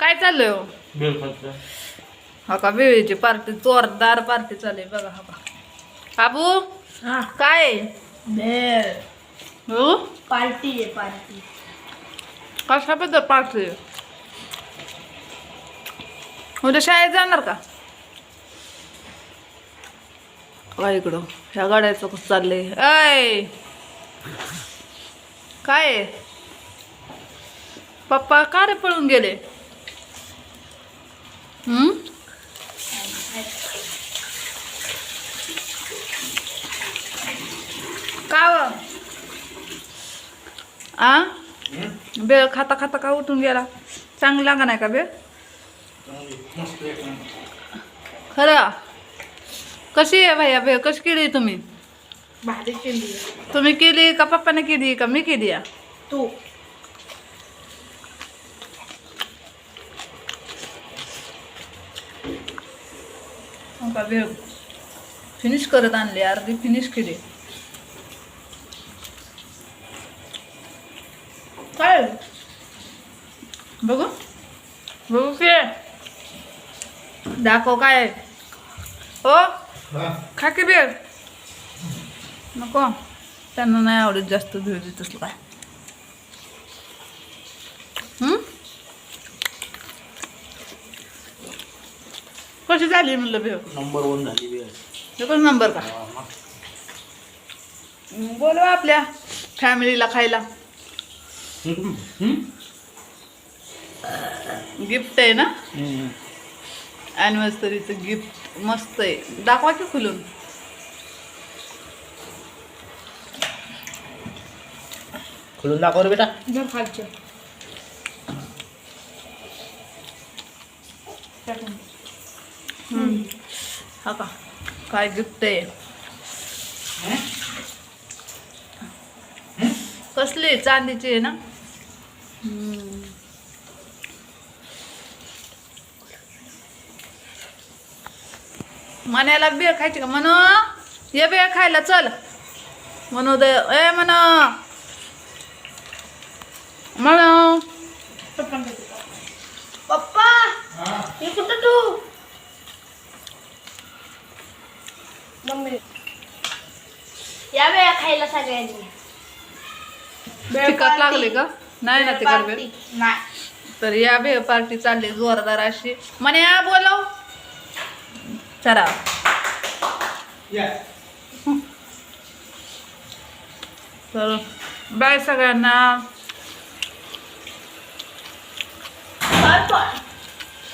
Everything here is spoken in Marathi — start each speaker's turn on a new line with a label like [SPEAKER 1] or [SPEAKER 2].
[SPEAKER 1] काय चाललंय हो? हा का वेळेची पार्टी जोरदार पार्टी चालू आहे बघा हा का आबू
[SPEAKER 2] हा.
[SPEAKER 1] काय?
[SPEAKER 2] बेल
[SPEAKER 1] हो?
[SPEAKER 2] पार्टी आहे पार्टी.
[SPEAKER 1] कशाबद्दल पार्टी? उद्या शाळेत जाणार का? काय इकडं ह्या गाड्याचं कसं चाललंय ऐ! काय? पप्पा का रे पळून गेले? हम्म का? आ बेळ खाता खाता का उठून गेला चांगला लागा नाही का बेळ
[SPEAKER 3] नंबर.
[SPEAKER 1] खरं कशी आहे भैया बेळ कशी केली तुम्ही
[SPEAKER 2] भारी केली आहे.
[SPEAKER 1] तुम्ही केली का पप्पाने केली का मी केली आहे?
[SPEAKER 2] तू
[SPEAKER 1] का बेळ फिनिश करत आणली अर्धी फिनिश केली. काय? बघू. बघू की. दाखव काय. हो?
[SPEAKER 3] हा.
[SPEAKER 1] खा की बेळ नको. त्यांना नाही आवडत जास्त भेळ देत असलं काय. कशी झाली म्हणलं भेळ?
[SPEAKER 3] नंबर वन झाली बेल
[SPEAKER 1] एकच नंबर का?
[SPEAKER 3] हा.
[SPEAKER 1] बोलवा आपल्या फॅमिलीला खायला. गिफ्ट आहे ना. ॲनिव्हर्सरीचं गिफ्ट. मस्त आहे. दाखवा की खुलून.
[SPEAKER 3] खुलून दाखव रे बेटा.
[SPEAKER 2] जर खालचे.
[SPEAKER 1] हा का? काय गिफ्ट आहे कसली? चांदीची आहे ना. मण्याला बेळ खायची का? म्हण ये बेळ खायला चल. म्हणू दे ए म्हण म्हण
[SPEAKER 2] पप्पा हे कुठं तू मम्मी. या वेळा खायला सगळ्यांनी.
[SPEAKER 1] तिखट लागले का? नाही ना तिखट बेळ
[SPEAKER 2] नाही.
[SPEAKER 1] तर या भेळ पार्टी चालली जोरदार अशी. म्हणे या बोलव. चला. तर बाय सगळ्यांना.
[SPEAKER 2] Bye bye